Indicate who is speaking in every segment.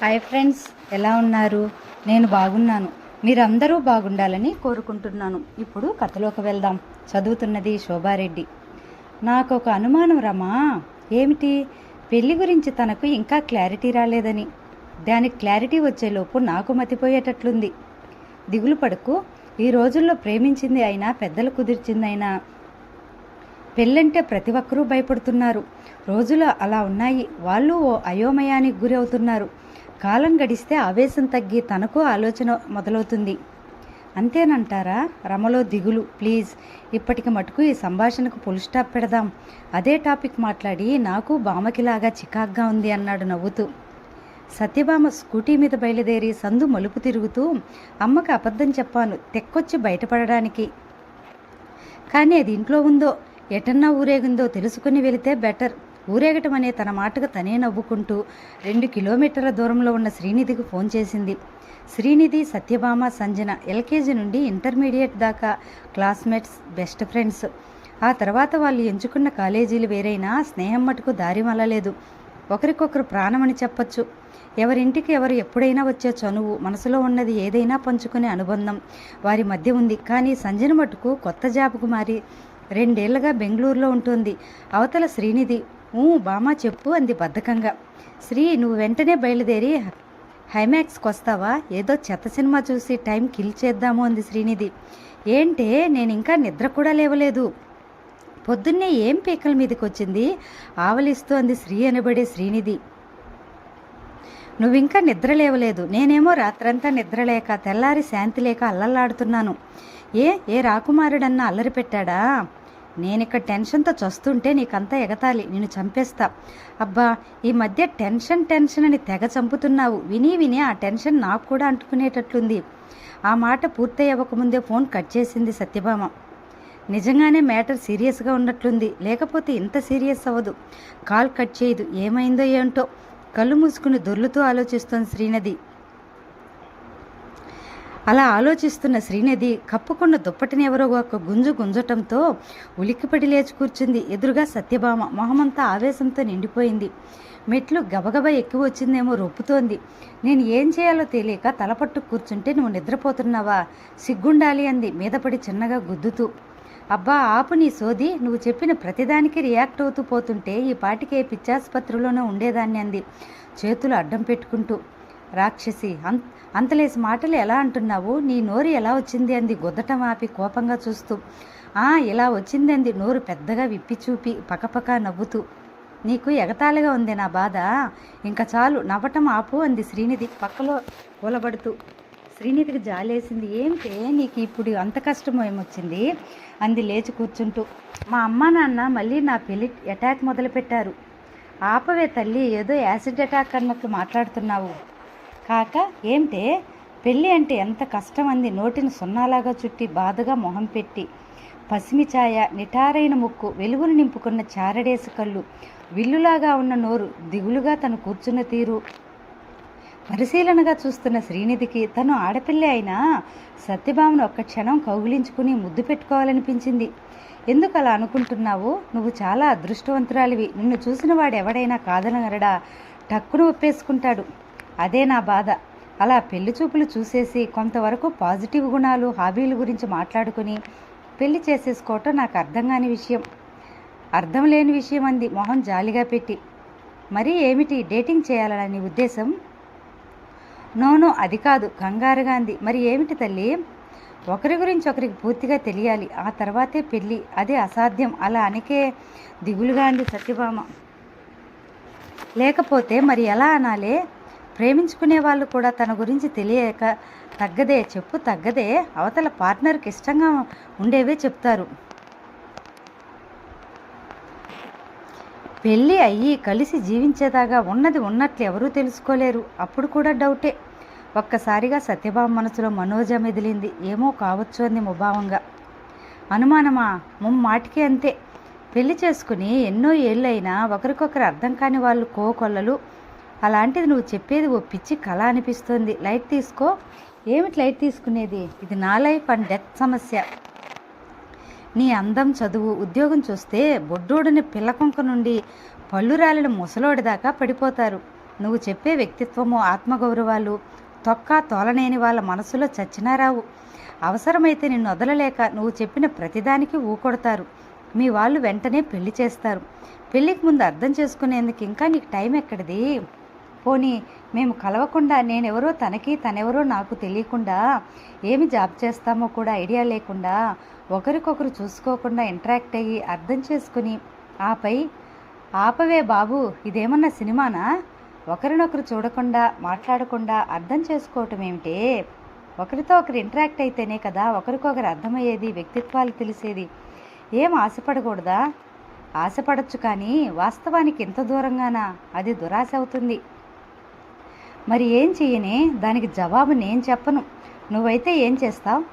Speaker 1: Hi friends ఎలా ఉన్నారు? నేను బాగున్నాను. మీరందరూ బాగుండాలని కోరుకుంటున్నాను. ఇప్పుడు కథలోకి వెళ్దాం. చదువుతున్నది శోభారెడ్డి. నాకు ఒక అనుమానం రమా. ఏమిటి? పెళ్ళి గురించి తనకు ఇంకా క్లారిటీ రాలేదని. దానికి క్లారిటీ వచ్చేలోపు నాకు మతిపోయేటట్లుంది. దిగులు పడకు. ఈ రోజుల్లో ప్రేమించింది అయినా పెద్దలు కుదిర్చింది అయినా పెళ్ళంటే ప్రతి ఒక్కరూ భయపడుతున్నారు. రోజులు అలా ఉన్నాయి. వాళ్ళు ఓ అయోమయానికి గురి అవుతున్నారు కాలం గడిస్తే ఆవేశం తగ్గి తనకు ఆలోచన మొదలవుతుంది. అంతేనంటారా? రమలో దిగులు. ప్లీజ్ ఇప్పటికి మటుకు ఈ సంభాషణకు ఫుల్ స్టాప్ పెడదాం. అదే టాపిక్ మాట్లాడి నాకు బామకిలాగా చికాగ్గా ఉంది అన్నాడు నవ్వుతూ. సత్యభామ స్కూటీ మీద బయలుదేరి సందు మలుపు తిరుగుతూ అమ్మకి అబద్ధం చెప్పాను తెక్కొచ్చి బయటపడడానికి. కానీ అది ఇంట్లో ఉందో ఎటన్నా ఊరేగిందో తెలుసుకుని వెళితే బెటర్ ఊరేగటం అనే తన మాటకు తనే నవ్వుకుంటూ రెండు కిలోమీటర్ల దూరంలో ఉన్న శ్రీనిధికి ఫోన్ చేసింది. Srinidhi Satyabhama Sanjana L K G నుండి ఇంటర్మీడియట్ దాకా క్లాస్మేట్స్ బెస్ట్ ఫ్రెండ్స్. ఆ తర్వాత వాళ్ళు ఎంచుకున్న కాలేజీలు వేరైనా స్నేహం మటుకు దారి మళ్ళలేదు. ఒకరికొకరు ప్రాణమని చెప్పొచ్చు. ఎవరింటికి ఎవరు ఎప్పుడైనా వచ్చే చనువు మనసులో ఉన్నది ఏదైనా పంచుకునే అనుబంధం వారి మధ్య ఉంది. కానీ సంజన మటుకు కొత్త జాబ్కు మారి రెండేళ్ళుగా బెంగళూరులో ఉంటుంది. అవతల శ్రీనిధి ఊ బామా చెప్పు అంది బద్ధకంగా. శ్రీ నువ్వు వెంటనే బయలుదేరి హైమాక్స్కి వస్తావా ఏదో చెత్త సినిమా చూసి టైం కిల్ చేద్దాము అంది శ్రీనిధి. ఏంటే నేను ఇంకా నిద్ర కూడా లేవలేదు. పొద్దున్నే ఏం పీకల మీదకి వచ్చింది ఆవలిస్తూ అంది శ్రీ అనబడే శ్రీనిధి. నువ్వింకా నిద్ర లేవలేదు. నేనేమో రాత్రంతా నిద్రలేక తెల్లారి శాంతి లేక అల్లల్లాడుతున్నాను. ఏ ఏ రాకుమారుడన్నా అల్లరి పెట్టాడా? నేనిక్కడ టెన్షన్తో చస్తుంటే నీకంతా ఎగతాలి నేను చంపేస్తా. అబ్బా ఈ మధ్య టెన్షన్ టెన్షన్ అని తెగ చంపుతున్నావు. విని విని ఆ టెన్షన్ నాకు కూడా అంటుకునేటట్లుంది. ఆ మాట పూర్తయ్యవ్వకముందే ఫోన్ కట్ చేసింది సత్యభామ. నిజంగానే మ్యాటర్ సీరియస్గా ఉన్నట్లుంది. లేకపోతే ఇంత సీరియస్ అవ్వదు. కాల్ కట్ చేయదు. ఏమైందో ఏంటో కళ్ళు మూసుకుని దొర్లుతూ ఆలోచిస్తోంది శ్రీనది. అలా ఆలోచిస్తున్న శ్రీనిధి కప్పుకున్న దుప్పటిని ఎవరో ఒక గుంజు గుంజటంతో ఉలిక్కిపడి లేచి కూర్చుంది. ఎదురుగా సత్యభామ మొహమంతా ఆవేశంతో నిండిపోయింది. మెట్లు గబగబా ఎక్కువ వచ్చిందేమో రొప్పుతోంది. నేను ఏం చేయాలో తెలియక తలపట్టు కూర్చుంటే నువ్వు నిద్రపోతున్నావా? సిగ్గుండాలి అంది మీదపడి చిన్నగా గుద్దుతూ. అబ్బా ఆపు నీ సోది. నువ్వు చెప్పిన ప్రతిదానికి రియాక్ట్ అవుతూ పోతుంటే ఈ పాటికే పిచ్చాసుపత్రిలోనే ఉండేదాన్ని అంది. చేతులు అడ్డం పెట్టుకుంటూ. రాక్షసి అంత అంతలేసి మాటలు ఎలా అంటున్నావు? నీ నోరు ఎలా వచ్చింది అంది. గుద్దటం ఆపి కోపంగా చూస్తూ ఆ ఇలా వచ్చింది అంది. నోరు పెద్దగా విప్పి చూపి పకపక నవ్వుతూ నీకు ఎగతాళిగా ఉంది నా బాధ. ఇంకా చాలు నవ్వటం ఆపు అంది శ్రీనిధి పక్కలో కూలబడుతూ. శ్రీనిధికి జాలేసింది. ఏంటే నీకు ఇప్పుడు అంత కష్టం ఏమొచ్చింది? అంది లేచి కూర్చుంటూ. మా అమ్మ నాన్న మళ్ళీ నా పెళ్ళి అటాక్ మొదలుపెట్టారు. ఆపవే తల్లి ఏదో యాసిడ్ అటాక్ అన్నట్లు మాట్లాడుతున్నావు. కాక ఏంటే పెళ్ళి అంటే ఎంత కష్టం అంది నోటిని సున్నాలాగా చుట్టి బాధగా మొహం పెట్టి పసిమి ఛాయ నిటారైన ముక్కు వెలుగును నింపుకున్న చారడేసి కళ్ళు విల్లులాగా ఉన్న నోరు దిగులుగా తను కూర్చున్న తీరు. పరిశీలనగా చూస్తున్న శ్రీనిధికి తను ఆడపిల్లే అయినా సత్యభామను ఒక్క క్షణం కౌగిలించుకుని ముద్దు పెట్టుకోవాలనిపించింది. ఎందుకు అలా అనుకుంటున్నావు? నువ్వు చాలా అదృష్టవంతురాలివి. నిన్ను చూసిన వాడు ఎవడైనా కాదనగరడా టక్కును ఒప్పేసుకుంటాడు. అదే నా బాధ. అలా పెళ్ళి చూపులు చూసేసి కొంతవరకు పాజిటివ్ గుణాలు హాబీల గురించి మాట్లాడుకుని పెళ్ళి చేసేసుకోవటం నాకు అర్థం కాని విషయం. అర్థం లేని విషయం అంది మొహం జాలిగా పెట్టి. మరి ఏమిటి? డేటింగ్ చేయాలనే నీ ఉద్దేశం నోనో అది కాదు. కంగారుగా అంది. మరి ఏమిటి తల్లి? ఒకరి గురించి ఒకరికి పూర్తిగా తెలియాలి. ఆ తర్వాతే పెళ్ళి అదే అసాధ్యం. అలా అనికే దిగులుగా అంది సత్యభామ. లేకపోతే మరి ఎలా అనాలే? ప్రేమించుకునే వాళ్ళు కూడా తన గురించి తెలియక తగ్గదే చెప్పు తగ్గదే అవతల పార్ట్నర్కి ఇష్టంగా ఉండేవే చెప్తారు. పెళ్ళి అయ్యి కలిసి జీవించేదాకా ఉన్నది ఉన్నట్లు ఎవరూ తెలుసుకోలేరు. అప్పుడు కూడా డౌటే. ఒక్కసారిగా సత్యభామ మనసులో మనోజ మెదిలింది. ఏమో కావచ్చు అంది ముభావంగా. అనుమానమా? ముమ్మాటికి అంతే. పెళ్ళి చేసుకుని ఎన్నో ఏళ్ళైనా ఒకరికొకరు అర్థం కాని వాళ్ళు కోకొల్లలు అలాంటిది నువ్వు చెప్పేది ఓ పిచ్చి కళ అనిపిస్తుంది. లైట్ తీసుకో. ఏమిటి లైట్ తీసుకునేది? ఇది నా లైఫ్ అండ్ డెత్ సమస్య. నీ అందం చదువు ఉద్యోగం చూస్తే బొడ్డోడిని పిల్లకొంక నుండి పళ్ళు రాలిన ముసలోడి దాకా పడిపోతారు. నువ్వు చెప్పే వ్యక్తిత్వము ఆత్మగౌరవాలు తొక్క తోలనేని వాళ్ళ మనసులో చచ్చినా రావు. అవసరమైతే నిన్ను వదలలేక నువ్వు చెప్పిన ప్రతిదానికి ఊకొడతారు. మీ వాళ్ళు వెంటనే పెళ్ళి చేస్తారు. పెళ్ళికి ముందు అర్థం చేసుకునేందుకు ఇంకా నీకు టైం ఎక్కడిది? పోనీ మేము కలవకుండా నేనెవరో తనకి తనెవరో నాకు తెలియకుండా ఏమి జాబ్ చేస్తామో కూడా ఐడియా లేకుండా ఒకరికొకరు చూసుకోకుండా ఇంటరాక్ట్ అయ్యి అర్థం చేసుకుని ఆపై ఆపవే బాబు ఇదేమన్నా సినిమానా? ఒకరినొకరు చూడకుండా మాట్లాడకుండా అర్థం చేసుకోవటం ఏమిటే? ఒకరితో ఒకరు ఇంటరాక్ట్ అయితేనే కదా ఒకరికొకరు అర్థమయ్యేది వ్యక్తిత్వాలు తెలిసేది. ఏం ఆశపడకూడదా? ఆశపడచ్చు కానీ వాస్తవానికి ఎంత దూరంగానా? అది దురాశ అవుతుంది. మరి ఏం చెయ్యనే? దానికి జవాబు నేను చెప్పను. నువ్వైతే ఏం చేస్తావు?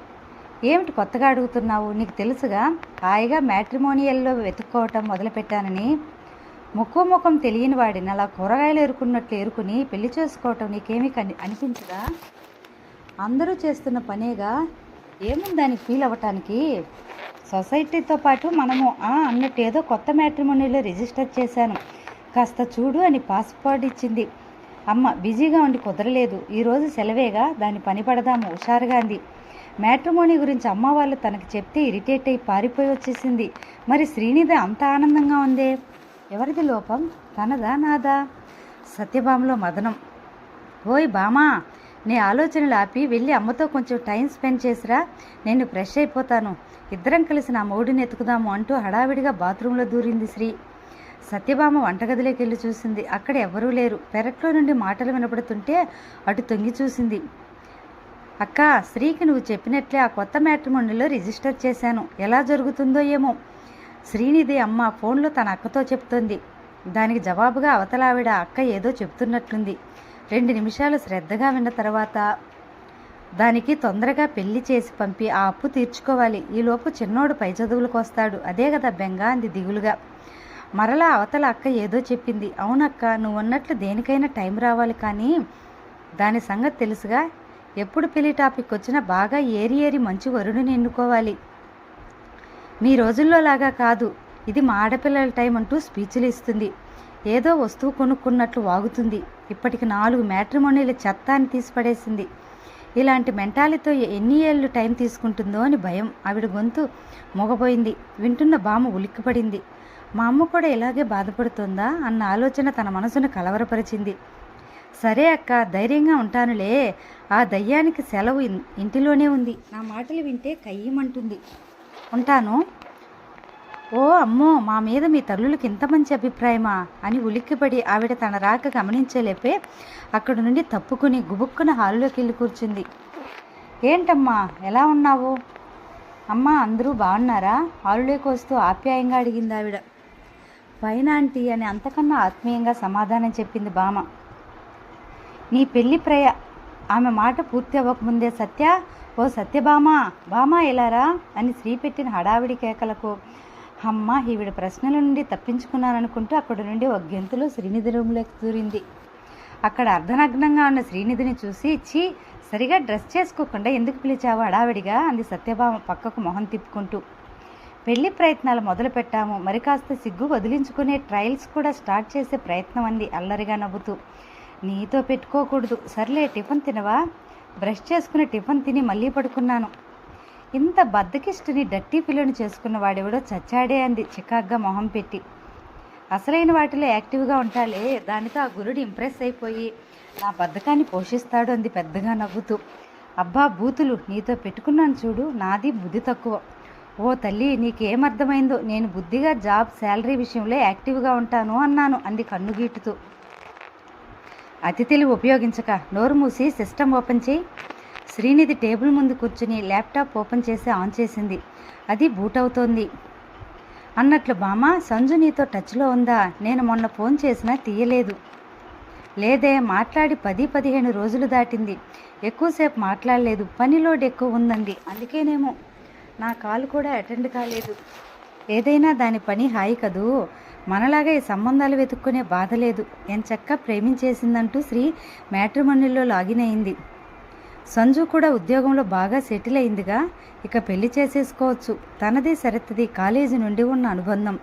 Speaker 1: ఏమిటి కొత్తగా అడుగుతున్నావు? నీకు తెలుసుగా హాయిగా మ్యాట్రిమోనియల్లో వెతుక్కోవటం మొదలుపెట్టానని. ముక్కు ముఖం తెలియని వాడిని అలా కూరగాయలు ఎరుకున్నట్లు ఎరుకుని పెళ్ళి చేసుకోవటం నీకేమీ కని అనిపించదా? అందరూ చేస్తున్న పనేగా ఏముంది దానికి ఫీల్ అవ్వటానికి? సొసైటీతో పాటు మనము అన్నట్టు ఏదో కొత్త మ్యాట్రిమోనీలో రిజిస్టర్ చేశాను. కాస్త చూడు అని పాస్పోర్ట్ ఇచ్చింది. అమ్మ బిజీగా ఉండి కుదరలేదు. ఈరోజు సెలవేగా? దాని పని పడదాము. హుషారుగా అంది. మ్యాట్రిమోనీ గురించి అమ్మ వాళ్ళు తనకు చెప్తే ఇరిటేట్ అయి పారిపోయి వచ్చేసింది. మరి శ్రీనిధి అంత ఆనందంగా ఉందే? ఎవరిది లోపం? తనదా నాదా? సత్యభామలో మదనం. ఓయ్ బామా నీ ఆలోచనలు ఆపి వెళ్ళి అమ్మతో కొంచెం టైం స్పెండ్ చేసిరా. నేను ఫ్రెష్ అయిపోతాను. ఇద్దరం కలిసి నా మౌడిని ఎత్తుకుదాము అంటూ హడావిడిగా బాత్రూంలో దూరింది శ్రీ. సత్యభామ వంటగదిలోకి వెళ్ళి చూసింది. అక్కడ ఎవరూ లేరు. పెరట్లో నుండి మాటలు వినపడుతుంటే అటు తొంగి చూసింది. అక్క శ్రీకి నువ్వు చెప్పినట్లే ఆ కొత్త మ్యాట్రిమోనీలో రిజిస్టర్ చేశాను. ఎలా జరుగుతుందో ఏమో. శ్రీనిధి అమ్మ ఫోన్లో తన అక్కతో చెప్తోంది. దానికి జవాబుగా అవతలావిడ అక్క ఏదో చెప్తున్నట్లుంది. రెండు నిమిషాలు శ్రద్ధగా విన్న తర్వాత దానికి తొందరగా పెళ్ళి చేసి పంపి ఆ అప్పు తీర్చుకోవాలి. ఈలోపు చిన్నోడు పై చదువులకు వస్తాడు. అదే కదా బెంగా అంది దిగులుగా. మరలా అవతల అక్క ఏదో చెప్పింది. అవునక్క నువ్వు ఉన్నట్లు దేనికైనా టైం రావాలి కానీ దాని సంగతి తెలుసుగా? ఎప్పుడు పెళ్ళి టాపిక్ వచ్చినా బాగా ఏరి ఏరి మంచి వరుడిని ఎన్నుకోవాలి. మీ రోజుల్లో లాగా కాదు. ఇది మా ఆడపిల్లల టైం అంటూ స్పీచ్లు ఇస్తుంది. ఏదో వస్తువు కొనుక్కున్నట్లు వాగుతుంది. ఇప్పటికి నాలుగు మ్యాట్రిమోనీల చెత్త అని తీసిపడేసింది. ఇలాంటి మెంటాలితో ఎన్ని ఏళ్ళు టైం తీసుకుంటుందో అని భయం. ఆవిడ గొంతు మొగపోయింది వింటున్న బామ్మ ఉలిక్కిపడింది. మా అమ్మ కూడా ఇలాగే బాధపడుతుందా అన్న ఆలోచన తన మనసును కలవరపరిచింది. సరే అక్క ధైర్యంగా ఉంటానులే. ఆ దయ్యానికి సెలవు ఇంటిలోనే ఉంది. నా మాటలు వింటే కయ్యమంటుంది. ఉంటాను. ఓ అమ్మో మా మీద మీ తల్లులకి ఇంత మంచి అభిప్రాయమా? అని ఉలిక్కిపడి ఆవిడ తన రాక గమనించలేపే అక్కడి నుండి తప్పుకుని గుబుక్కున హాల్లోకి వెళ్ళి కూర్చుంది. ఏంటమ్మా ఎలా ఉన్నావు? అమ్మా అందరూ బాగున్నారా? హాలులోకి వస్తూ ఆప్యాయంగా అడిగింది ఆవిడ. పైన ఆంటీ అని అంతకన్నా ఆత్మీయంగా సమాధానం చెప్పింది బామ నీ పెళ్ళి ప్రయ ఆమె మాట పూర్తి అవ్వకముందే సత్య ఓ సత్యభామ బామా ఎలారా అని శ్రీ పెట్టిన హడావిడి కేకలకు అమ్మ ఈవిడ ప్రశ్నల నుండి తప్పించుకున్నాననుకుంటూ అక్కడి నుండి ఒక గెంతులో శ్రీనిధి రూమ్లోకి దూరింది. అక్కడ అర్ధనగ్నంగా ఉన్న శ్రీనిధిని చూసి ఇచ్చి సరిగా డ్రెస్ చేసుకోకుండా ఎందుకు పిలిచావు హడావిడిగా? అంది సత్యభామ పక్కకు మొహం తిప్పుకుంటూ. పెళ్ళి ప్రయత్నాలు మొదలుపెట్టాము. మరి కాస్త సిగ్గు వదిలించుకునే ట్రయల్స్ కూడా స్టార్ట్ చేసే ప్రయత్నం అంది అల్లరిగా నవ్వుతూ. నీతో పెట్టుకోకూడదు. సర్లే టిఫిన్ తినవా? బ్రష్ చేసుకుని టిఫిన్ తిని మళ్ళీ పడుకున్నాను. ఇంత బద్దకిష్టిని డట్టి పిల్లని చేసుకున్న వాడెవడో చచ్చాడే అంది చికాగ్గా మొహం పెట్టి. అసలైన వాటిలో యాక్టివ్గా ఉంటాలే. దానితో ఆ గురుడు ఇంప్రెస్ అయిపోయి నా బద్ధకాన్ని పోషిస్తాడు అంది పెద్దగా నవ్వుతూ. అబ్బా బూతులు నీతో పెట్టుకున్నాను చూడు. నాది బుద్ధి తక్కువ. ఓ తల్లి నీకేమర్థమైందో? నేను బుద్ధిగా జాబ్ శాలరీ విషయంలో యాక్టివ్గా ఉంటాను అన్నాను అంది కన్ను గీటుతూ అతి తెలివి ఉపయోగించక నోరు మూసి సిస్టమ్ ఓపెన్ చేయి. శ్రీనిధి టేబుల్ ముందు కూర్చుని ల్యాప్టాప్ ఓపెన్ చేసి ఆన్ చేసింది. అది బూట్ అవుతోంది అన్నట్లు బామ్మ సంజు నీతో టచ్లో ఉందా? నేను మొన్న ఫోన్ చేసినా తీయలేదు. లేదే మాట్లాడి పది పదిహేను రోజులు దాటింది. ఎక్కువసేపు మాట్లాడలేదు. పని లోడ్ ఎక్కువ ఉందండి అందుకేనేమో నా కాల్ కూడా అటెండ్ కాలేదు. ఏదైనా దాని పని హాయి కదూ? మనలాగా ఈ సంబంధాలు వెతుక్కునే బాధ లేదు. ఎంచక్క ప్రేమించేసిందంటూ శ్రీ మ్యాట్రిమోనీలో లాగిన్ అయింది. సంజు కూడా ఉద్యోగంలో బాగా సెటిల్ అయిందిగా. ఇక పెళ్ళి చేసేసుకోవచ్చు. తనది సరత్తది కాలేజీ నుండి ఉన్న అనుబంధం.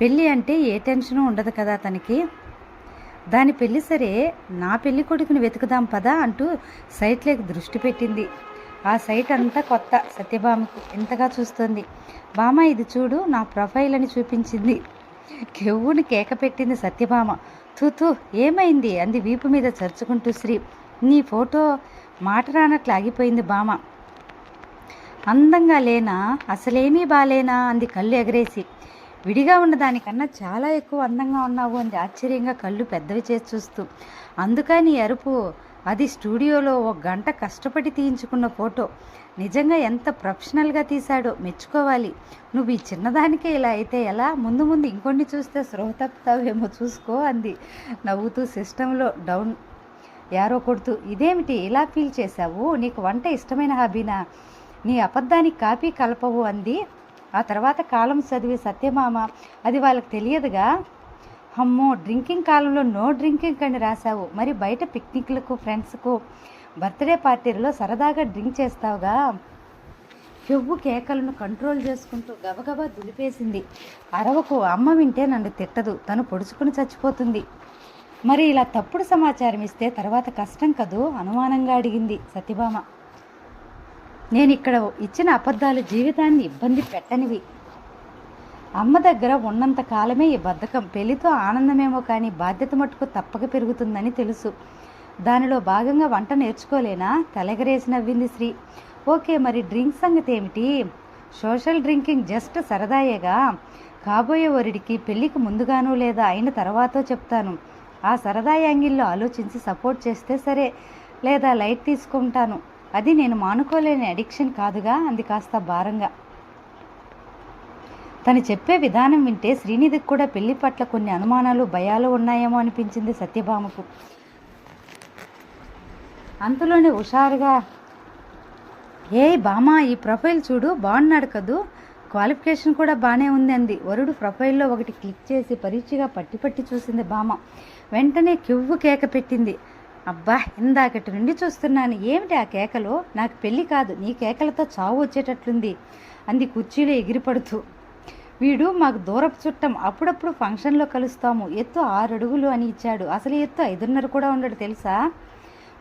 Speaker 1: పెళ్ళి అంటే ఏ టెన్షను ఉండదు కదా తనకి. దాని పెళ్ళి సరే నా పెళ్ళి కొడుకుని వెతుకుదాం పదా అంటూ సైట్లోకి దృష్టి పెట్టింది. ఆ సైట్ అంతా కొత్త. సత్యభామకు ఎంతగా చూస్తుంది. బామ ఇది చూడు నా ప్రొఫైల్ అని చూపించింది. కెవ్వుని కేక పెట్టింది సత్యభామ. తూతూ ఏమైంది? అంది వీపు మీద చరుచుకుంటూ శ్రీ. నీ ఫోటో మాట రానట్లు ఆగిపోయింది బామ అందంగా లేనా? అసలేమీ బాలేనా? అంది కళ్ళు ఎగరేసి. విడిగా ఉన్న దానికన్నా చాలా ఎక్కువ అందంగా ఉన్నావు అంది ఆశ్చర్యంగా కళ్ళు పెద్దవి చేసి చూస్తూ. అందుకని అరుపు. అది స్టూడియోలో ఒక గంట కష్టపడి తీయించుకున్న ఫోటో. నిజంగా ఎంత ప్రొఫెషనల్గా తీశాడో మెచ్చుకోవాలి. నువ్వు ఈ చిన్నదానికే ఇలా అయితే ఎలా? ముందు ముందు ఇంకొన్ని చూస్తే స్పృహ తప్పుతావేమో చూసుకో అంది. నవ్వుతూ సిస్టంలో డౌన్ యారో కొడుతూ ఇదేమిటి ఇలా ఫీల్ చేశావు? నీకు వంట ఇష్టమైన హాబీనా? నీ అబద్ధానికి కాపీ కలపవు అంది. ఆ తర్వాత కాలం చదివి సత్యమామ అది వాళ్ళకి తెలియదుగా? అమ్మో డ్రింకింగ్ కాలంలో నో డ్రింకింగ్ అని రాశావు. మరి బయట పిక్నిక్లకు ఫ్రెండ్స్కు బర్త్డే పార్టీలలో సరదాగా డ్రింక్ చేస్తావుగా? చెవ్వు కేకలను కంట్రోల్ చేసుకుంటూ గబగబా దులిపేసింది. అరవకు అమ్మ వింటే నన్ను తిట్టదు. తను పొడుచుకుని చచ్చిపోతుంది. మరి ఇలా తప్పుడు సమాచారం ఇస్తే తర్వాత కష్టం కదూ? అనుమానంగా అడిగింది సతిభామ నేను ఇక్కడ ఇచ్చిన అబద్ధాలు జీవితాన్ని ఇబ్బంది పెట్టనివి. అమ్మ దగ్గర ఉన్నంత కాలమే ఈ బద్ధకం. పెళ్ళితో ఆనందమేమో కానీ బాధ్యత మట్టుకు తప్పక పెరుగుతుందని తెలుసు. దానిలో భాగంగా వంట నేర్చుకోలేనా? తలెగరేసి నవ్వింది శ్రీ. ఓకే మరి డ్రింక్ సంగతి ఏమిటి? సోషల్ డ్రింకింగ్ జస్ట్ సరదాయేగా? కాబోయే వరుడికి పెళ్ళికి ముందుగాను లేదా అయిన తర్వాతో చెప్తాను. ఆ సరదా యాంగిల్లో ఆలోచించి సపోర్ట్ చేస్తే సరే లేదా లైట్ తీసుకుంటాను. అది నేను మానుకోలేని అడిక్షన్ కాదుగా అంది కాస్త భారంగా. తను చెప్పే విధానం వింటే శ్రీనిధికి కూడా పెళ్ళి పట్ల కొన్ని అనుమానాలు భయాలు ఉన్నాయేమో అనిపించింది సత్యభామకు. అంతలోనే హుషారుగా ఏ బామా ఈ ప్రొఫైల్ చూడు బాగున్నాడు కదూ. క్వాలిఫికేషన్ కూడా బాగానే ఉంది అంది. వరుడు ప్రొఫైల్లో ఒకటి క్లిక్ చేసి పరీక్షగా పట్టి పట్టి చూసింది బామ. వెంటనే కివ్వు కేక పెట్టింది. అబ్బా ఇందాకటి నుండి చూస్తున్నాను. ఏమిటి ఆ కేకలో? నాకు పెళ్ళి కాదు. నీ కేకలతో చావు వచ్చేటట్లుంది అంది కుర్చీలో ఎగిరిపడుతూ. వీడు మాకు దూరపు చుట్టం. అప్పుడప్పుడు ఫంక్షన్లో కలుస్తాము. ఎత్తు ఆరు అడుగులు అని ఇచ్చాడు. అసలు ఎత్తు ఐదున్నర కూడా ఉండడు తెలుసా?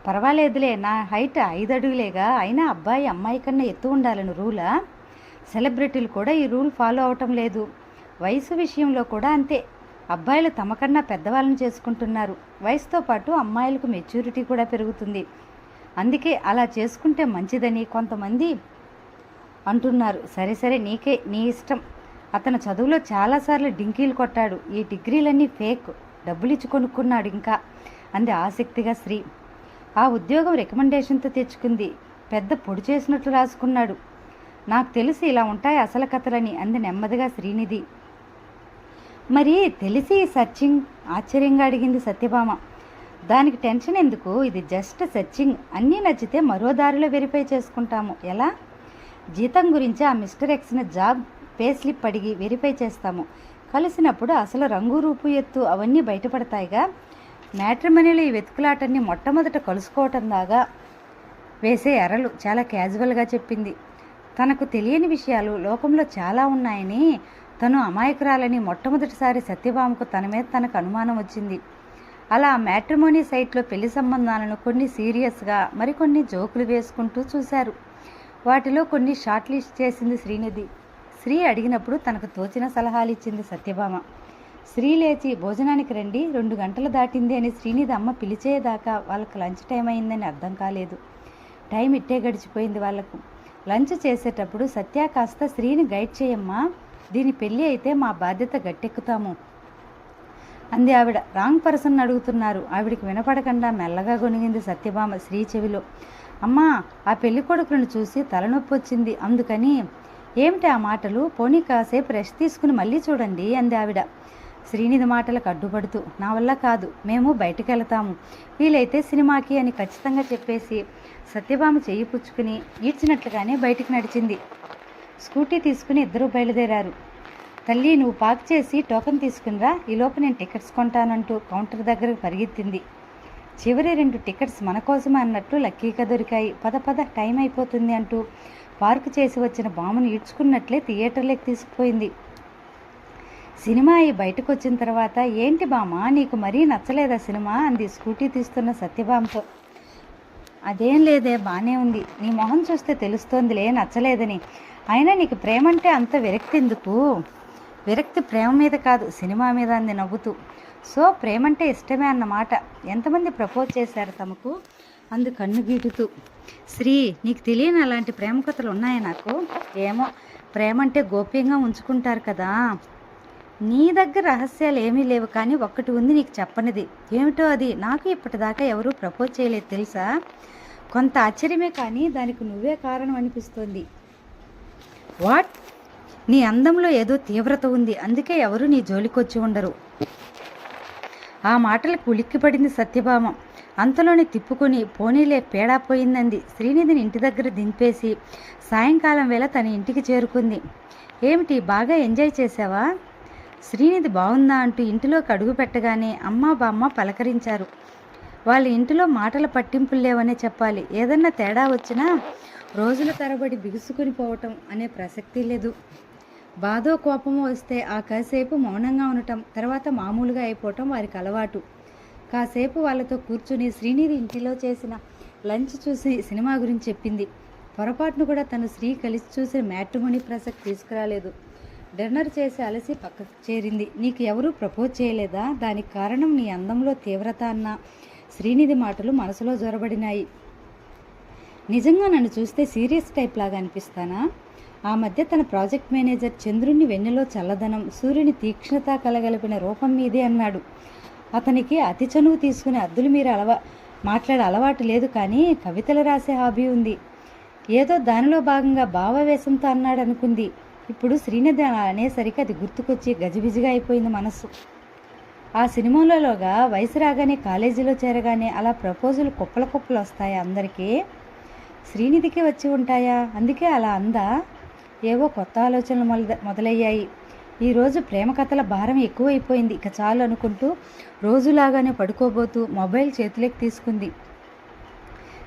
Speaker 1: పర్వాలేదులే. నా హైట్ ఐదు అడుగులేగా అయినా అబ్బాయి అమ్మాయి కన్నా ఎత్తు ఉండాలని రూలా? సెలబ్రిటీలు కూడా ఈ రూల్ ఫాలో అవటం లేదు. వయసు విషయంలో కూడా అంతే. అబ్బాయిలు తమకన్నా పెద్దవాళ్ళని చేసుకుంటున్నారు. వయసుతో పాటు అమ్మాయిలకు మెచ్యూరిటీ కూడా పెరుగుతుంది. అందుకే అలా చేసుకుంటే మంచిదని కొంతమంది అంటున్నారు. సరే సరే. నీకే నీ ఇష్టం. అతను చదువులో చాలాసార్లు డింకీలు కొట్టాడు. ఈ డిగ్రీలన్నీ ఫేక్. డబ్బులు ఇచ్చి కొనుక్కున్నాడు ఇంకా అంది ఆసక్తిగా శ్రీ. ఆ ఉద్యోగం రికమెండేషన్తో తెచ్చుకుంది. పెద్ద పొడి చేసినట్లు రాసుకున్నాడు. నాకు తెలిసి ఇలా ఉంటాయి అసలు కథలని అంది నెమ్మదిగా శ్రీనిధి. మరి తెలిసి సర్చింగ్ ఆశ్చర్యంగా అడిగింది సత్యభామ. దానికి టెన్షన్ ఎందుకు? ఇది జస్ట్ సర్చింగ్ అన్నీ నచ్చితే మరో దారిలో వెరిఫై చేసుకుంటాము. ఎలా? జీతం గురించి ఆ మిస్టర్ ఎక్స్ని జాబ్ పే స్లిప్ అడిగి వెరిఫై చేస్తాము. కలిసినప్పుడు అసలు రంగు రూపు ఎత్తు అవన్నీ బయటపడతాయిగా. మ్యాట్రిమనీలో ఈ వెతుకులాటన్ని మొట్టమొదట కలుసుకోవటం దాగా వేసే ఎరలు చాలా క్యాజువల్గా చెప్పింది. తనకు తెలియని విషయాలు లోకంలో చాలా ఉన్నాయని తను అమాయకురాలని మొట్టమొదటిసారి సత్యభామకు తన మీద తనకు అనుమానం వచ్చింది. అలా మ్యాట్రిమోనీ సైట్లో పెళ్ళి సంబంధాలను కొన్ని సీరియస్గా మరికొన్ని జోకులు వేసుకుంటూ చూశారు. వాటిలో కొన్ని షార్ట్ లిస్ట్ చేసింది శ్రీనిధి. శ్రీ అడిగినప్పుడు తనకు తోచిన సలహాలు ఇచ్చింది సత్యభామ. శ్రీ లేచి భోజనానికి రండి రెండు గంటలు దాటింది అని శ్రీనిధి అమ్మ పిలిచేదాకా వాళ్ళకి లంచ్ టైం అయిందని అర్థం కాలేదు. టైం ఇట్టే గడిచిపోయింది వాళ్ళకు లంచ్ చేసేటప్పుడు సత్య కాస్త శ్రీని గైడ్ చేయమ్మా దీని పెళ్ళి అయితే మా బాధ్యత గట్టెక్కుతాము. అంది ఆవిడ. రాంగ్ పర్సన్ అడుగుతున్నారు. ఆవిడికి వినపడకుండా మెల్లగా గొనిగింది సత్యభామ శ్రీ చెవిలో. అమ్మా ఆ పెళ్ళి కొడుకులను చూసి తలనొప్పి వచ్చింది అందుకని ఏమిటి ఆ మాటలు? పోనీ కాసేపు రెస్ట్ తీసుకుని మళ్ళీ చూడండి అంది ఆవిడ. శ్రీనిధి మాటలకు అడ్డుపడుతూ నా వల్ల కాదు మేము బయటికి వెళతాము వీలైతే సినిమాకి అని ఖచ్చితంగా చెప్పేసి సత్యభామ చెయ్యి పుచ్చుకుని ఈడ్చినట్లుగానే బయటికి నడిచింది. స్కూటీ తీసుకుని ఇద్దరూ బయలుదేరారు. తల్లి నువ్వు పాక్ చేసి టోకెన్ తీసుకునిరా ఈలోపు నేను టికెట్స్ కొంటానంటూ కౌంటర్ దగ్గరకు పరిగెత్తింది. చివరి రెండు టికెట్స్ మన కోసమే అన్నట్టు లక్కీగా దొరికాయి. పద పద టైం అయిపోతుంది అంటూ పార్క్ చేసి వచ్చిన బామ్మను ఈడ్చుకున్నట్లే థియేటర్లోకి తీసుకుపోయింది. సినిమా అయి బయటకు వచ్చిన తర్వాత ఏంటి బామ్మ నీకు మరీ నచ్చలేదా సినిమా? అంది స్కూటీ తీస్తున్న సత్యభామతో. అదేం లేదే బాగానే ఉంది. నీ మొహం చూస్తే తెలుస్తోందిలే నచ్చలేదని. అయినా నీకు ప్రేమ అంటే అంత విరక్తి ఎందుకు? విరక్తి ప్రేమ మీద కాదు సినిమా మీద అంది నవ్వుతూ. సో ప్రేమంటే ఇష్టమే అన్నమాట. ఎంతమంది ప్రపోజ్ చేశారు తమకు? అందు కన్ను గీటుతూ శ్రీ నీకు తెలియని అలాంటి ప్రేమ కథలు ఉన్నాయా నాకు? ఏమో ప్రేమ అంటే గోప్యంగా ఉంచుకుంటారు కదా. నీ దగ్గర రహస్యాలు ఏమీ లేవు కానీ ఒక్కటి ఉంది నీకు చెప్పనిది. ఏమిటో అది? నాకు ఇప్పటిదాకా ఎవరూ ప్రపోజ్ చేయలేదు తెలుసా? కొంత ఆశ్చర్యమే కానీ దానికి నువ్వే కారణం అనిపిస్తోంది. వాట్? నీ అందంలో ఏదో తీవ్రత ఉంది. అందుకే ఎవరు నీ జోలికొచ్చి ఉండరు. ఆ మాటలకు ఉలిక్కిపడింది సత్యభామ. అంతలోనే తిప్పుకొని పోనీలే పేడా పోయిందంది. శ్రీనిధిని ఇంటి దగ్గర దింపేసి సాయంకాలం వేళ తన ఇంటికి చేరుకుంది. ఏమిటి బాగా ఎంజాయ్ చేసావా శ్రీనిధి బాగుందా అంటూ ఇంటిలోకి అడుగు పెట్టగానే అమ్మ బామ్మ పలకరించారు. వాళ్ళ ఇంటిలో మాటల పట్టింపులు లేవనే చెప్పాలి. ఏదన్నా తేడా వచ్చినా రోజుల తరబడి బిగుసుకుని పోవటం అనే ప్రసక్తి లేదు. బాధో కోపమో వస్తే ఆ కాసేపు మౌనంగా ఉండటం తర్వాత మామూలుగా అయిపోవటం వారికి అలవాటు. కాసేపు వాళ్ళతో కూర్చుని శ్రీనిధి ఇంటిలో చేసిన లంచ్ చూసి సినిమా గురించి చెప్పింది. పొరపాటును కూడా తను శ్రీ కలిసి చూసిన మ్యాట్రిమోని ప్రసక్తి తీసుకురాలేదు. డిన్నర్ చేసి అలసి పక్కకు చేరింది. నీకు ఎవరూ ప్రపోజ్ చేయలేదా? దానికి కారణం నీ అందంలో తీవ్రత అన్న శ్రీనిధి మాటలు మనసులో జొరబడినాయి. నిజంగా నన్ను చూస్తే సీరియస్ టైప్ లాగా అనిపిస్తానా? ఆ మధ్య తన ప్రాజెక్ట్ మేనేజర్ చంద్రుణ్ణి వెన్నెలో చల్లదనం సూర్యుని తీక్ష్ణత కలగలిపిన రూపం మీదే అన్నాడు. అతనికి అతి చనువు తీసుకునే అద్దులు మీరు అలవా మాట్లాడే అలవాటు లేదు కానీ కవితలు రాసే హాబీ ఉంది. ఏదో దానిలో భాగంగా భావవేశంతో అన్నాడు అనుకుంది ఇప్పుడు శ్రీనిధి అనేసరికి అది గుర్తుకొచ్చి గజిబిజిగా అయిపోయింది మనస్సు. ఆ సినిమాలలోగా వయసు రాగానే కాలేజీలో చేరగానే అలా ప్రపోజల్ కుప్పల కుప్పలు వస్తాయా అందరికీ? శ్రీనిధికి వచ్చి ఉంటాయా? అందుకే అలా అందా? ఏవో కొత్త ఆలోచనలు మొదల మొదలయ్యాయి. ఈరోజు ప్రేమ కథల భారం ఎక్కువైపోయింది. ఇక చాలు అనుకుంటూ రోజులాగానే పడుకోబోతూ మొబైల్ చేతిలోకి తీసుకుంది.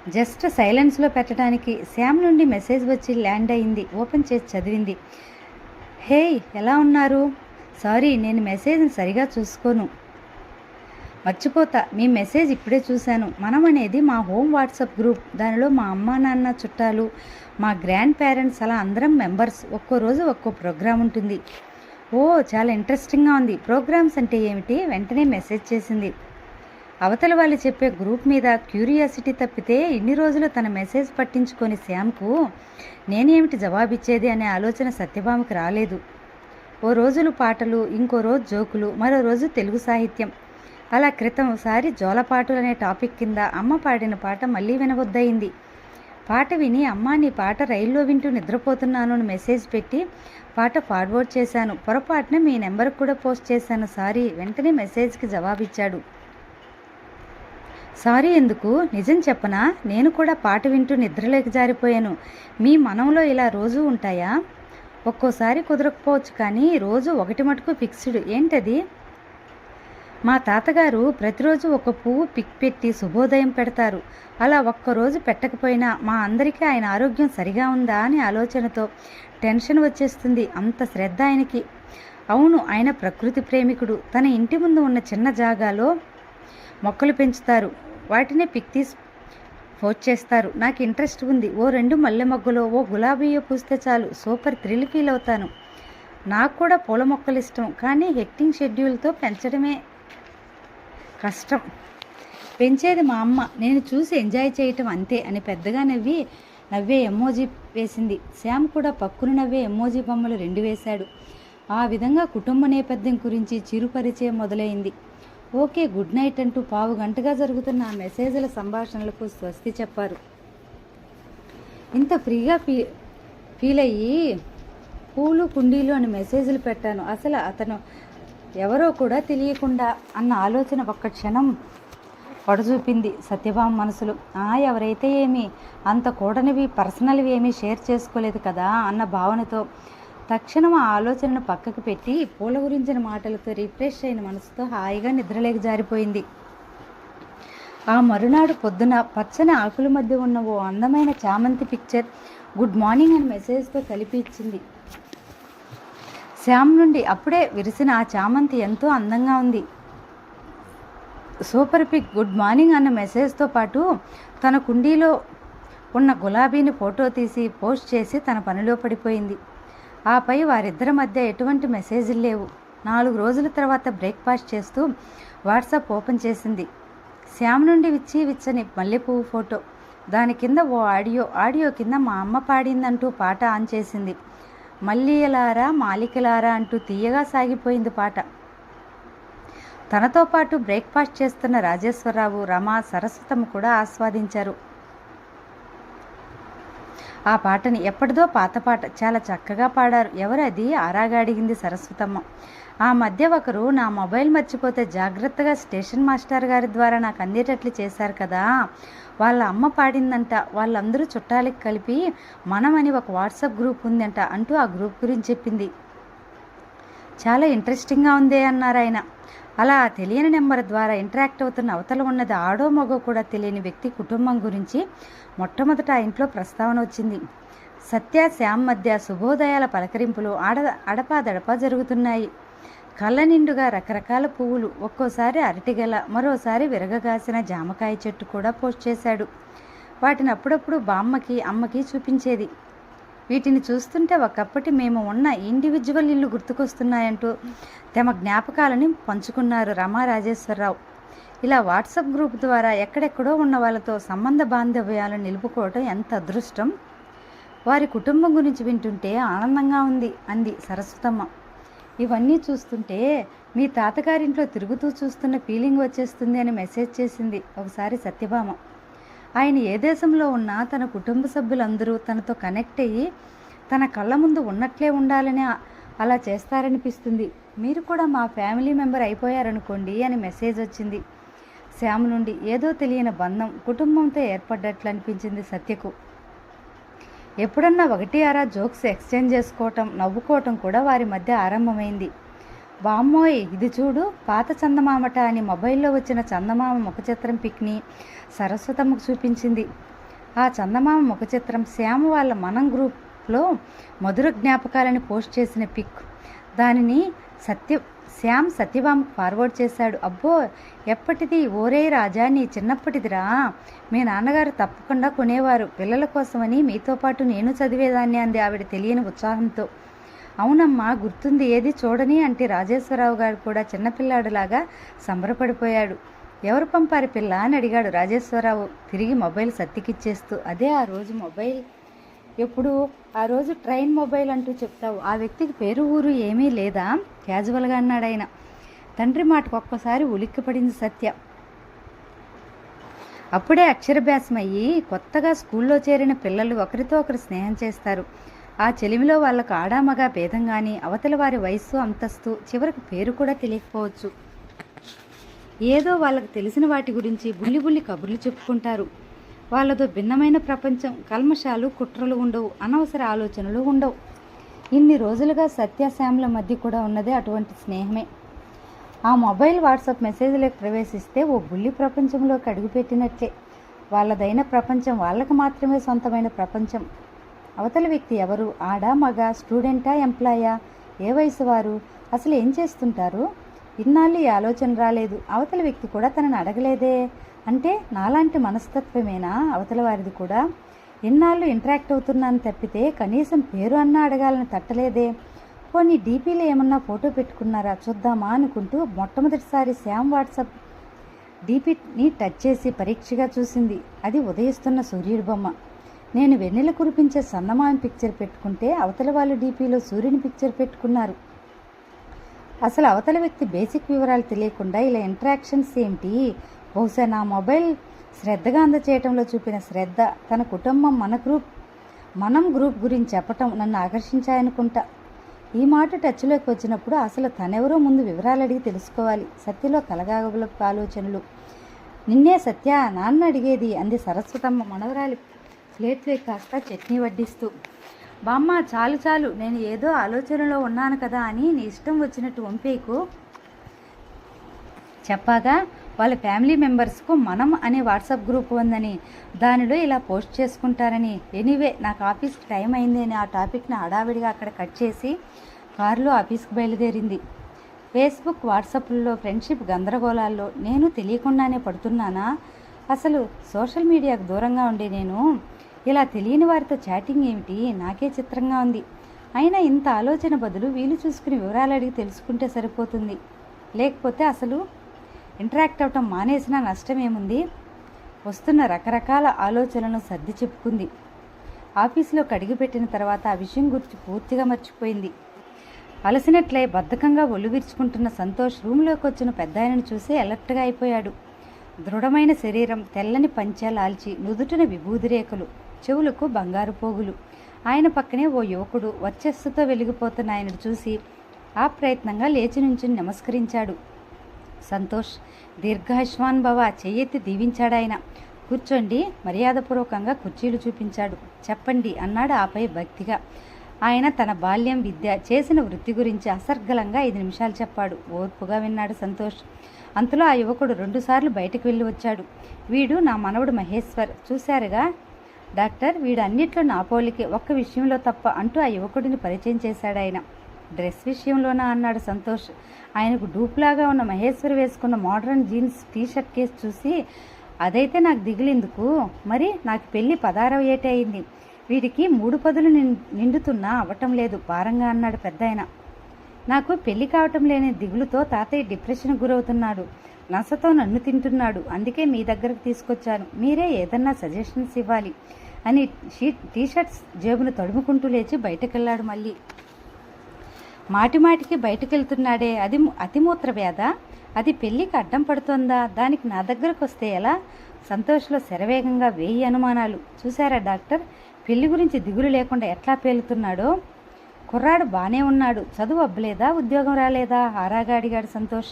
Speaker 1: జస్ట్ సైలెన్స్లో పెట్టడానికి శామ్ నుండి మెసేజ్ వచ్చి ల్యాండ్ అయింది. ఓపెన్ చేసి చదివింది. హేయ్ ఎలా ఉన్నారు? సారీ నేను మెసేజ్ని సరిగా చూసుకోను. మర్చిపోతా. మీ మెసేజ్ ఇప్పుడే చూశాను. మనం అనేది మా హోమ్ వాట్సాప్ గ్రూప్. దానిలో మా అమ్మ నాన్న చుట్టాలు మా గ్రాండ్ పేరెంట్స్ అలా అందరం మెంబర్స్. ఒక్కో రోజు ఒక్కో ప్రోగ్రామ్ ఉంటుంది. ఓ చాలా ఇంట్రెస్టింగ్గా ఉంది. ప్రోగ్రామ్స్ అంటే ఏమిటి? వెంటనే మెసేజ్ చేసింది. అవతల వాళ్ళు చెప్పే గ్రూప్ మీద క్యూరియాసిటీ తప్పితే ఇన్ని రోజులు తన మెసేజ్ పట్టించుకొని శ్యామ్కు నేనేమిటి జవాబిచ్చేది అనే ఆలోచన సత్యభామకు రాలేదు. ఓ రోజులు పాటలు ఇంకో రోజు జోకులు మరో రోజు తెలుగు సాహిత్యం. అలా క్రితం సారి జోలపాటలు అనే టాపిక్ కింద అమ్మ పాడిన పాట మళ్ళీ వినవద్దయింది పాట విని అమ్మ నీ పాట రైల్లో వింటూ నిద్రపోతున్నాను అని మెసేజ్ పెట్టి పాట ఫార్వర్డ్ చేశాను. పొరపాటున మీ నెంబర్కి కూడా పోస్ట్ చేశాను సారీ. వెంటనే మెసేజ్కి జవాబిచ్చాడు. సారీ ఎందుకు? నిజం చెప్పనా? నేను కూడా పాట వింటూ నిద్రలేక జారిపోయాను. మీ మనంలో ఇలా రోజు ఉంటాయా? ఒక్కోసారి కుదరకపోవచ్చు కానీ రోజు ఒకటి మటుకు ఫిక్స్డ్. ఏంటది? మా తాతగారు ప్రతిరోజు ఒక పువ్వు పిక్ పెట్టి శుభోదయం పెడతారు. అలా ఒక్కరోజు పెట్టకపోయినా మా అందరికీ ఆయన ఆరోగ్యం సరిగా ఉందా అని ఆలోచనతో టెన్షన్ వచ్చేస్తుంది అంత శ్రద్ధ ఆయనకి. అవును ఆయన ప్రకృతి ప్రేమికుడు. తన ఇంటి ముందు ఉన్న చిన్న జాగాలో మొక్కలు పెంచుతారు. వాటినే పిక్ తీసి పోస్ట్ చేస్తారు. నాకు ఇంట్రెస్ట్ ఉంది. ఓ రెండు మల్లె మొగ్గలో ఓ గులాబీయో పూస్తే చాలు. సూపర్ థ్రిల్ ఫీల్ అవుతాను. నాకు కూడా పూల మొక్కలు ఇష్టం కానీ హెక్టింగ్ షెడ్యూల్తో పెంచడమే కష్టం. పెంచేది మా అమ్మ. నేను చూసి ఎంజాయ్ చేయటం అంతే అని పెద్దగా నవ్వి నవ్వే ఎమ్మోజీ వేసింది. శ్యామ్ కూడా పక్కున నవ్వే ఎమ్మోజీ బొమ్మలు రెండు వేశాడు. ఆ విధంగా కుటుంబ నేపథ్యం గురించి చిరుపరిచయం మొదలైంది. ఓకే గుడ్ నైట్ అంటూ పావు గంటగా జరుగుతున్న ఆ మెసేజ్ల సంభాషణలకు స్వస్తి చెప్పారు. ఇంత ఫ్రీగా ఫీ ఫీల్ అయ్యి పూలు కుండీలు అని మెసేజ్లు పెట్టాను. అసలు అతను ఎవరో కూడా తెలియకుండా అన్న ఆలోచన ఒక్క క్షణం పడచూపింది సత్యభామ మనసులో. ఆ ఎవరైతే ఏమి అంత కూడనివి పర్సనల్వి ఏమీ షేర్ చేసుకోలేదు కదా అన్న భావనతో తక్షణం ఆ ఆలోచనను పక్కకు పెట్టి పూల గురించిన మాటలతో రిఫ్రెష్ అయిన మనసుతో హాయిగా నిద్రలేక జారిపోయింది. ఆ మరునాడు పొద్దున పచ్చని ఆకుల మధ్య ఉన్న ఓ అందమైన చామంతి పిక్చర్ గుడ్ మార్నింగ్ అని మెసేజ్తో కలిపి ఇచ్చింది. శ్యామ్ నుండి అప్పుడే విరిసిన ఆ చామంతి ఎంతో అందంగా ఉంది. సూపర్ పిక్ గుడ్ మార్నింగ్ అన్న మెసేజ్తో పాటు తన కుండీలో ఉన్న గులాబీని ఫోటో తీసి పోస్ట్ చేసి తన పనిలో పడిపోయింది. ఆపై వారిద్దరి మధ్య ఎటువంటి మెసేజ్లు లేవు. నాలుగు రోజుల తర్వాత బ్రేక్ఫాస్ట్ చేస్తూ వాట్సాప్ ఓపెన్ చేసింది. శ్యామ్ నుండి విచ్చి విచ్చని మల్లెపువ్వు ఫోటో. దాని కింద ఓ ఆడియో ఆడియో కింద మా అమ్మ పాడిందంటూ పాట ఆన్ చేసింది. మల్లియలారా మాలికలారా అంటూ తీయగా సాగిపోయింది పాట. తనతో పాటు బ్రేక్ఫాస్ట్ చేస్తున్న రాజేశ్వరరావు రమ సరస్వతము కూడా ఆస్వాదించారు. ఆ పాటని ఎప్పటిదో పాత పాట చాలా చక్కగా పాడారు. ఎవరది ఆరాగా అడిగింది సరస్వతమ్మ. ఆ మధ్య ఒకరు నా మొబైల్ మర్చిపోతే జాగ్రత్తగా స్టేషన్ మాస్టర్ గారి ద్వారా నాకు అందేటట్లు చేశారు కదా. వాళ్ళ అమ్మ పాడిందంట వాళ్ళందరూ చుట్టాలకి కలిపి మనం అని ఒక వాట్సాప్ గ్రూప్ ఉందంట అంటూ ఆ గ్రూప్ గురించి చెప్పింది. చాలా ఇంట్రెస్టింగ్గా ఉంది అన్నారు ఆయన. అలా తెలియని నెంబర్ ద్వారా ఇంటరాక్ట్ అవుతున్న అవతల ఉన్నది ఆడో మగో కూడా తెలియని వ్యక్తి కుటుంబం గురించి మొట్టమొదట ఆ ఇంట్లో ప్రస్తావన వచ్చింది. సత్య శ్యామ్ మధ్య శుభోదయాల పలకరింపులు ఆడ అడపాదడపా జరుగుతున్నాయి. కళ్ళ నిండుగా రకరకాల పువ్వులు ఒక్కోసారి అరటిగల మరోసారి విరగగాసిన జామకాయ చెట్టు కూడా పోస్ట్ చేశాడు. వాటిని అప్పుడప్పుడు బామ్మకి అమ్మకి చూపించేది. వీటిని చూస్తుంటే ఒకప్పటి మేము ఉన్న ఇండివిజువల్ ఇల్లు గుర్తుకొస్తున్నాయంటూ తమ జ్ఞాపకాలని పంచుకున్నారు రమా రాజేశ్వరరావు ఇలా వాట్సాప్ గ్రూప్ ద్వారా ఎక్కడెక్కడో ఉన్న వాళ్ళతో సంబంధ బాంధవ్యాలను నిలుపుకోవటం ఎంత అదృష్టం? వారి కుటుంబం గురించి వింటుంటే ఆనందంగా ఉంది అంది సరస్వతమ్మ. ఇవన్నీ చూస్తుంటే మీ తాతగారింట్లో తిరుగుతూ చూస్తున్న ఫీలింగ్ వచ్చేస్తుంది అని మెసేజ్ చేసింది ఒకసారి సత్యభామ. ఆయన ఏ దేశంలో ఉన్నా తన కుటుంబ సభ్యులందరూ తనతో కనెక్ట్ అయ్యి తన కళ్ళ ముందు ఉన్నట్లే ఉండాలని అలా చేస్తారనిపిస్తుంది. మీరు కూడా మా ఫ్యామిలీ మెంబర్ అయిపోయారనుకోండి అని మెసేజ్ వచ్చింది. శ్యామ్ నుండి ఏదో తెలియని బంధం కుటుంబంతో ఏర్పడ్డట్లు అనిపించింది సత్యకు. ఎప్పుడన్నా ఒకటి అరా జోక్స్ ఎక్స్చేంజ్ చేసుకోవటం నవ్వుకోవటం కూడా వారి మధ్య ఆరంభమైంది. వామ్మోయ్! ఇది చూడు పాత చందమామట అని మొబైల్లో వచ్చిన చందమామ ముఖచిత్రం పిక్ని సరస్వతమ్మకు చూపించింది. ఆ చందమామ ముఖచిత్రం శ్యామ వాళ్ళ మనం గ్రూప్లో మధుర జ్ఞాపకాలని పోస్ట్ చేసిన పిక్. దానిని సత్య శ్యామ్ సత్యభామకు ఫార్వర్డ్ చేశాడు. అబ్బో ఎప్పటిది? ఓరే రాజా నీ చిన్నప్పటిదిరా. మీ నాన్నగారు తప్పకుండా కొనేవారు. పిల్లల కోసమని మీతో పాటు నేను చదివేదాన్ని అంది ఆవిడ తెలియని ఉత్సాహంతో. అవునమ్మా గుర్తుంది. ఏది చూడని అంటే రాజేశ్వరరావు గారు కూడా చిన్నపిల్లాడులాగా సంబరపడిపోయాడు. ఎవరు పంపారు పిల్ల? అని అడిగాడు రాజేశ్వరరావు. తిరిగి మొబైల్ సత్తికిచ్చేస్తూ. అదే ఆ రోజు మొబైల్ ఎప్పుడు ఆ రోజు ట్రైన్ మొబైల్ అంటూ చెప్తావు. ఆ వ్యక్తికి పేరు ఊరు ఏమీ లేదా? క్యాజువల్గా అన్నాడు ఆయన. తండ్రి మాటకు ఒక్కసారి ఉలిక్కిపడింది సత్య. అప్పుడే అక్షరాభ్యాసం అయ్యి కొత్తగా స్కూల్లో చేరిన పిల్లలు ఒకరితో ఒకరు స్నేహం చేస్తారు. ఆ చెలిమిలో వాళ్ళకు ఆడామగా భేదం కానీ అవతల వారి వయస్సు అంతస్తు చివరికి పేరు కూడా తెలియకపోవచ్చు. ఏదో వాళ్ళకు తెలిసిన వాటి గురించి బుల్లి బుల్లి కబుర్లు చెప్పుకుంటారు. వాళ్ళతో భిన్నమైన ప్రపంచం కల్మషాలు కుట్రలు ఉండవు అనవసర ఆలోచనలు ఉండవు. ఇన్ని రోజులుగా సత్యశ్యాముల మధ్య కూడా ఉన్నదే అటువంటి స్నేహమే. ఆ మొబైల్ వాట్సాప్ మెసేజ్లోకి ప్రవేశిస్తే ఓ బుల్లి ప్రపంచంలోకి అడుగుపెట్టినట్లే. వాళ్ళదైన ప్రపంచం వాళ్ళకి మాత్రమే సొంతమైన ప్రపంచం. అవతల వ్యక్తి ఎవరు? ఆడా మగ స్టూడెంటా ఎంప్లాయా? ఏ వయసు వారు? అసలు ఏం చేస్తుంటారు? ఇన్నాళ్ళు ఈ ఆలోచన రాలేదు. అవతల వ్యక్తి కూడా తనని అడగలేదే. అంటే నాలాంటి మనస్తత్వమేనా? అవతల వారిది కూడా. ఎన్నాళ్ళు ఇంటరాక్ట్ అవుతున్నాను తప్పితే కనీసం పేరు అన్నా అడగాలని తట్టలేదే. పోనీ డీపీలో ఏమన్నా ఫోటో పెట్టుకున్నారా? చూద్దామా అనుకుంటూ మొట్టమొదటిసారి శ్యామ్ వాట్సాప్ డీపీని టచ్ చేసి పరీక్షగా చూసింది. అది ఉదయిస్తున్న సూర్యుడి బొమ్మ. నేను వెన్నెల కురిపించే సన్నమామ పిక్చర్ పెట్టుకుంటే అవతల వాళ్ళు డీపీలో సూర్యుని పిక్చర్ పెట్టుకున్నారు. అసలు అవతల వ్యక్తి బేసిక్ వివరాలు తెలియకుండా ఇలా ఇంటరాక్షన్స్ ఏంటి? బహుశా నా మొబైల్ శ్రద్ధగా అందచేయటంలో చూపిన శ్రద్ధ తన కుటుంబం మన గ్రూప్. మనం గ్రూప్ గురించి చెప్పటం నన్ను ఆకర్షించాయనుకుంటా. ఈ మాట టచ్లోకి వచ్చినప్పుడు అసలు తనెవరో ముందు వివరాలు అడిగి తెలుసుకోవాలి. సత్యలో కలగాగల ఆలోచనలు. నిన్నే సత్య నాన్న అడిగేది అంది సరస్వతమ్మ మనవరాలి ప్లేట్లో కాస్త చట్నీ వడ్డిస్తూ. బామ్మ చాలు చాలు నేను ఏదో ఆలోచనలో ఉన్నాను కదా అని నీ ఇష్టం వచ్చినట్టు వంపేకు. చెప్పాగా వాళ్ళ ఫ్యామిలీ మెంబర్స్కు మనం అనే వాట్సాప్ గ్రూప్ ఉందని దానిలో ఇలా పోస్ట్ చేసుకుంటారని. ఎనీవే నాకు ఆఫీస్కి టైం అయింది. అని ఆ టాపిక్ని హడావిడిగా అక్కడ కట్ చేసి కారులో ఆఫీస్కి బయలుదేరింది. ఫేస్బుక్ వాట్సాప్లలో ఫ్రెండ్షిప్ గందరగోళాల్లో నేను తెలియకుండానే పడుతున్నానా? అసలు సోషల్ మీడియాకు దూరంగా ఉండే నేను? ఇలా తెలియని వారితో చాటింగ్ ఏమిటి? నాకే చిత్రంగా ఉంది. అయినా ఇంత ఆలోచన బదులు వీలు చూసుకుని వివరాలు అడిగి తెలుసుకుంటే సరిపోతుంది. లేకపోతే అసలు ఇంటరాక్ట్ అవటం మానేసిన నష్టం ఏముంది వస్తున్న రకరకాల ఆలోచనలను సర్ది చెప్పుకుంది. ఆఫీసులో కడిగిపెట్టిన తర్వాత ఆ విషయం గురించి పూర్తిగా మర్చిపోయింది. అలసినట్లే బద్ధకంగా ఒళ్ళు విరుచుకుంటున్న సంతోష్ రూమ్లోకి వచ్చిన పెద్ద ఆయనను చూసి అలర్ట్గా అయిపోయాడు. దృఢమైన శరీరం తెల్లని పంచాలాల్చి నుదుటిన విభూది రేఖలు చెవులకు బంగారు పోగులు. ఆయన పక్కనే ఓ యువకుడు వర్చస్సుతో వెలిగిపోతున్న ఆయనను చూసి ఆ ప్రయత్నంగా లేచి నుంచి నమస్కరించాడు. సంతోష్. దీర్ఘాయుష్మాన్ భవ చెయ్యెత్తి దీవించాడాయన కూర్చోండి మర్యాదపూర్వకంగా కుర్చీలు చూపించాడు. చెప్పండి అన్నాడు ఆపై భక్తిగా. ఆయన తన బాల్యం విద్య చేసిన వృత్తి గురించి అసర్గలంగా ఐదు నిమిషాలు చెప్పాడు. ఓర్పుగా విన్నాడు సంతోష్. అంతలో ఆ యువకుడు రెండుసార్లు బయటకు వెళ్ళి వచ్చాడు. వీడు నా మనవడు మహేశ్వర్. చూశారుగా? డాక్టర్ వీడు అన్నిట్లో నా పోలికే ఒక్క విషయంలో తప్ప అంటూ ఆ యువకుడిని పరిచయం చేశాడు ఆయన. డ్రెస్ విషయంలోనా అన్నాడు సంతోష్. ఆయనకు డూప్లాగా ఉన్న మహేశ్వరి వేసుకున్న మోడర్న్ జీన్స్ టీషర్ట్ కేసు చూసి అదైతే నాకు దిగులేందుకు. మరి నాకు పెళ్ళి పదారవ ఏటే అయింది. వీడికి మూడు పదులు నిం- నిండుతున్నా అవటం లేదు. భారంగా అన్నాడు పెద్దాయన. నాకు పెళ్ళి కావటం లేని దిగులుతో తాతయ్య డిప్రెషన్ గురవుతున్నాడు. నసతో నన్ను తింటున్నాడు. అందుకే మీ దగ్గరకు తీసుకొచ్చాను. మీరే ఏదన్నా సజెషన్స్ ఇవ్వాలి అని షీ టీషర్ట్స్ జేబును తడుముకుంటూ లేచి బయటకెళ్ళాడు మళ్ళీ. మాటిమాటికి బయటకెళ్తున్నాడే. బయటకు వెళ్తున్నాడే అది అతిమూత్ర వ్యాధ. అది పెళ్ళికి అడ్డం పడుతుందా? దానికి నా దగ్గరకు వస్తే ఎలా? సంతోష్లో శరవేగంగా వేయి అనుమానాలు. చూశారా డాక్టర్? పెళ్ళి గురించి దిగులు లేకుండా ఎట్లా పేలుతున్నాడో? కుర్రాడు బాగానే ఉన్నాడు. చదువు అబ్బలేదా? ఉద్యోగం రాలేదా? ఆరాగా అడిగాడు సంతోష్.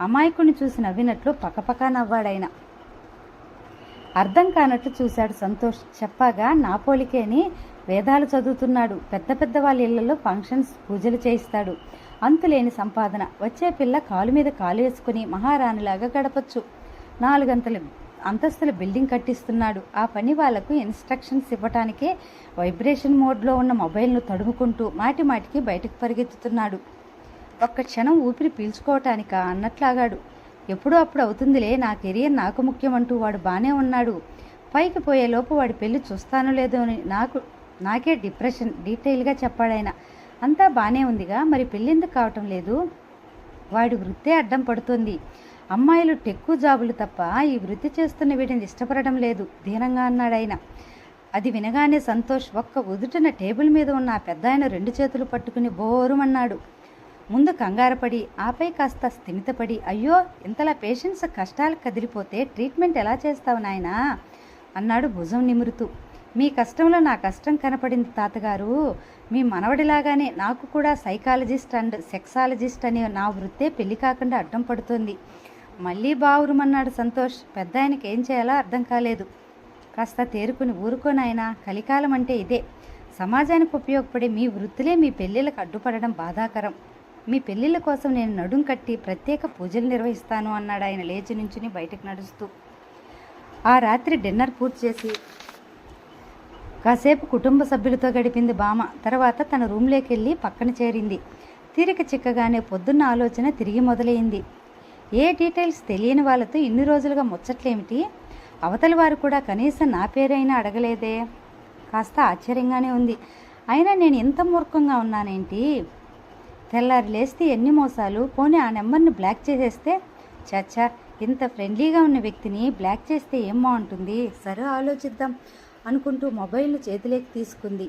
Speaker 1: అమాయకుని చూసి నవ్వినట్లు పకపకా నవ్వాడాయన. అర్థం కానట్టు చూశాడు సంతోష్. చెప్పాగా నా పోలికే అని వేదాలు చదువుతున్నాడు. పెద్ద పెద్ద వాళ్ళ ఇళ్ళలో ఫంక్షన్స్ పూజలు చేయిస్తాడు. అంతులేని సంపాదన. వచ్చే పిల్ల కాలు మీద కాలు వేసుకుని మహారాణిలాగా గడపచ్చు. నాలుగంతలు అంతస్తుల బిల్డింగ్ కట్టిస్తున్నాడు. ఆ పని వాళ్ళకు ఇన్స్ట్రక్షన్స్ ఇవ్వటానికే వైబ్రేషన్ మోడ్లో ఉన్న మొబైల్ను తడుముకుంటూ మాటి మాటికి బయటకు పరిగెత్తుతున్నాడు. ఒక్క క్షణం ఊపిరి పీల్చుకోవటానిక అన్నట్లాగాడు. ఎప్పుడో అప్పుడు అవుతుందిలే నా కెరియర్ నాకు ముఖ్యమంటూ వాడు బాగానే ఉన్నాడు. పైకి పోయేలోపు వాడి పెళ్ళి చూస్తానో లేదో అని నాకు నాకే డిప్రెషన్ డీటెయిల్గా చెప్పాడాయన. అంతా బాగానే ఉందిగా మరి పెళ్ళెందుకు కావటం లేదు? వాడి వృత్తే అడ్డం పడుతుంది. అమ్మాయిలు టెక్కు జాబులు తప్ప ఈ వృత్తి చేస్తున్న వీటిని ఇష్టపడడం లేదు దీనంగా అన్నాడాయన. అది వినగానే సంతోష్ ఒక్క ఉదుటిన టేబుల్ మీద ఉన్న ఆ పెద్ద ఆయన రెండు చేతులు పట్టుకుని బోరుమన్నాడు. ముందు కంగారపడి ఆపై కాస్త స్థిమితపడి అయ్యో ఇంతలా పేషెంట్స్ కష్టాలు కదిలిపోతే ట్రీట్మెంట్ ఎలా చేస్తావు నాయనా? అన్నాడు భుజం నిమురుతూ. మీ కష్టంలో నా కష్టం కనపడింది తాతగారు. మీ మనవడిలాగానే నాకు కూడా సైకాలజిస్ట్ అండ్ సెక్సాలజిస్ట్ అనే నా వృత్తే పెళ్ళి కాకుండా అడ్డం పడుతుంది. మళ్ళీ బావురుమన్నాడు సంతోష్. పెద్ద ఆయనకి ఏం చేయాలో అర్థం కాలేదు. కాస్త తేరుకుని ఊరుకోనాయనా కలికాలం అంటే ఇదే. సమాజానికి ఉపయోగపడే మీ వృత్తులే మీ పెళ్ళిళ్ళకు అడ్డుపడడం బాధాకరం. మీ పెళ్ళిళ్ళ కోసం నేను నడుం కట్టి ప్రత్యేక పూజలు నిర్వహిస్తాను అన్నాడు ఆయన లేచి నుంచుని బయటకు నడుస్తూ. ఆ రాత్రి డిన్నర్ పూర్తి చేసి కాసేపు కుటుంబ సభ్యులతో గడిపింది బామ తర్వాత తన రూమ్లోకి వెళ్ళి పక్కన చేరింది. తీరిక చిక్కగానే పొద్దున్న ఆలోచన తిరిగి మొదలైంది. ఏ డీటెయిల్స్ తెలియని వాళ్ళతో ఇన్ని రోజులుగా ముచ్చట్లేమిటి? అవతలి వారు కూడా కనీసం నా పేరైనా అడగలేదే. కాస్త ఆశ్చర్యంగానే ఉంది. అయినా నేను ఎంత మూర్ఖంగా ఉన్నానేంటి? తెల్లారి లేస్తే ఎన్ని మోసాలు? పోనీ ఆ నెంబర్ని బ్లాక్ చేసేస్తే? చచ్చా ఇంత ఫ్రెండ్లీగా ఉన్న వ్యక్తిని బ్లాక్ చేస్తే ఏం బాగుంటుంది? సరే ఆలోచిద్దాం. అనుకుంటూ మొబైల్ను చేతిలోకి తీసుకుంది.